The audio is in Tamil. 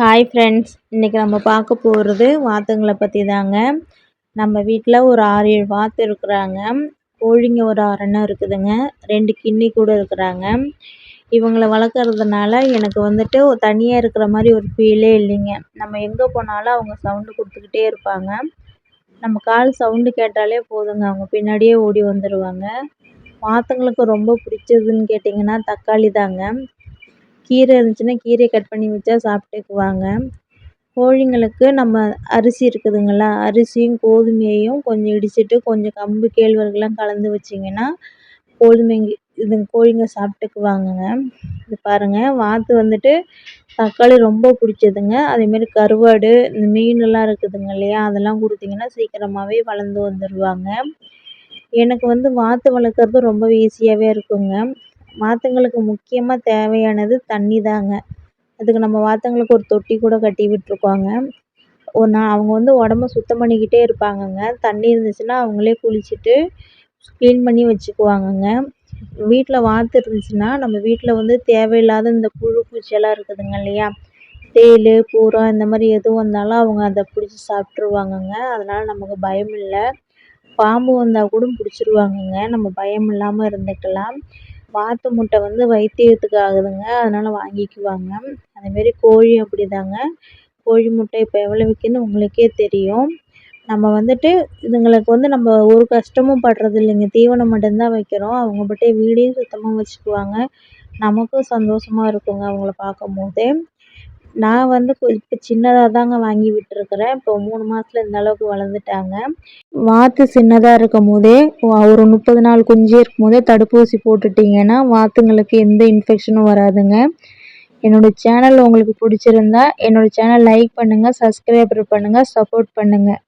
ஹாய் ஃப்ரெண்ட்ஸ் இன்றைக்கி நம்ம பார்க்க போகிறது வாத்துங்களை பற்றி தாங்க நம்ம வீட்டில் ஒரு ஆறு ஏழு வாத்து இருக்கிறாங்க. கோழிங்க ஒரு அரணம் இருக்குதுங்க. ரெண்டு கின்னி கூட இருக்கிறாங்க. இவங்கள வளர்க்குறதுனால எனக்கு வந்துட்டு தனியாக இருக்கிற மாதிரி ஒரு ஃபீலே இல்லைங்க. நம்ம எங்கே போனாலும் அவங்க சவுண்டு கொடுத்துக்கிட்டே இருப்பாங்க. நம்ம கால் சவுண்டு கேட்டாலே போதுங்க. அவங்க பின்னாடியே ஓடி வந்துடுவாங்க வாத்துங்களுக்கு ரொம்ப பிடிச்சதுன்னு கேட்டிங்கன்னா தக்காளி தாங்க. கீரை இருந்துச்சுன்னா கீரையை கட் பண்ணி வச்சா சாப்பிட்டுக்குவாங்க. கோழிங்களுக்கு நம்ம அரிசி இருக்குதுங்களா அரிசியும் கோதுமையையும் கொஞ்சம் இடிச்சிட்டு கொஞ்சம் கம்பு கேழ்வரகுலாம் கலந்து வச்சிங்கன்னா கோதுமைங்க இதுங்க கோழிங்க சாப்பிட்டுக்குவாங்கங்க. இது பாருங்கள் வாத்து வந்துட்டு தக்காளி ரொம்ப பிடிச்சதுங்க. அதேமாரி கருவாடு இந்த மீனெல்லாம் இருக்குதுங்க இல்லையா அதெல்லாம் கொடுத்தீங்கன்னா சீக்கிரமாகவே வளர்ந்து வந்துடுவாங்க எனக்கு வந்து வாத்து வளர்க்குறது ரொம்ப ஈஸியாகவே இருக்குங்க. வாத்துங்களுக்கு முக்கியமாக தேவையானது தண்ணி தாங்க அதுக்கு நம்ம வாத்துங்களுக்கு ஒரு தொட்டி கூட கட்டி விட்டுருக்கோங்க. ஒரு நான் அவங்க வந்து உடம்ப சுத்தம் பண்ணிக்கிட்டே இருப்பாங்கங்க. தண்ணி இருந்துச்சுன்னா அவங்களே குளிச்சுட்டு க்ளீன் பண்ணி வச்சுக்குவாங்கங்க. வீட்டில் வாத்து இருந்துச்சுன்னா நம்ம வீட்டில் வந்து தேவையில்லாத இந்த புழு பூச்சியெல்லாம் இருக்குதுங்க இல்லையா? தேள் பூரா இந்த மாதிரி எது வந்தாலும் அவங்க அதை பிடிச்சி சாப்பிட்ருவாங்கங்க அதனால் நமக்கு பயம் இல்லை பாம்பு வந்தால் கூட பிடிச்சிருவாங்கங்க. நம்ம பயம் இல்லாமல் இருந்துக்கலாம். வாத்து முட்டை வந்து வைத்தியத்துக்கு ஆகுதுங்க அதனால் வாங்கிக்குவாங்க. அதேமாரி கோழி அப்படிதாங்க. கோழி முட்டை இப்போ எவ்வளோ விற்கிதுன்னு உங்களுக்கே தெரியும். நம்ம வந்துட்டு இதுங்களுக்கு வந்து நம்ம ஒரு கஷ்டமும் படுறது இல்லைங்க தீவனம் மட்டும்தான் வைக்கிறோம். அவங்க பாட்டு வீடையும் சுத்தமாக வச்சுக்குவாங்க. நமக்கும் சந்தோஷமாக இருக்குங்க அவங்கள பார்க்கும் போதே நான் வந்து இப்போ சின்னதாக தாங்க வாங்கி விட்டுருக்குறேன். இப்போ மூணு மாதத்துல இந்த அளவுக்கு வளர்ந்துட்டாங்க. வாத்து சின்னதாக இருக்கும் போதே ஒரு முப்பது நாள் குஞ்சு இருக்கும் போதே தடுப்பூசி போட்டுட்டிங்கன்னா வாத்துங்களுக்கு எந்த இன்ஃபெக்ஷனும் வராதுங்க. என்னோடய சேனல் உங்களுக்கு பிடிச்சிருந்தா என்னோடய சேனல் லைக் பண்ணுங்கள் சப்ஸ்கிரைபர் பண்ணுங்கள் சப்போர்ட் பண்ணுங்கள்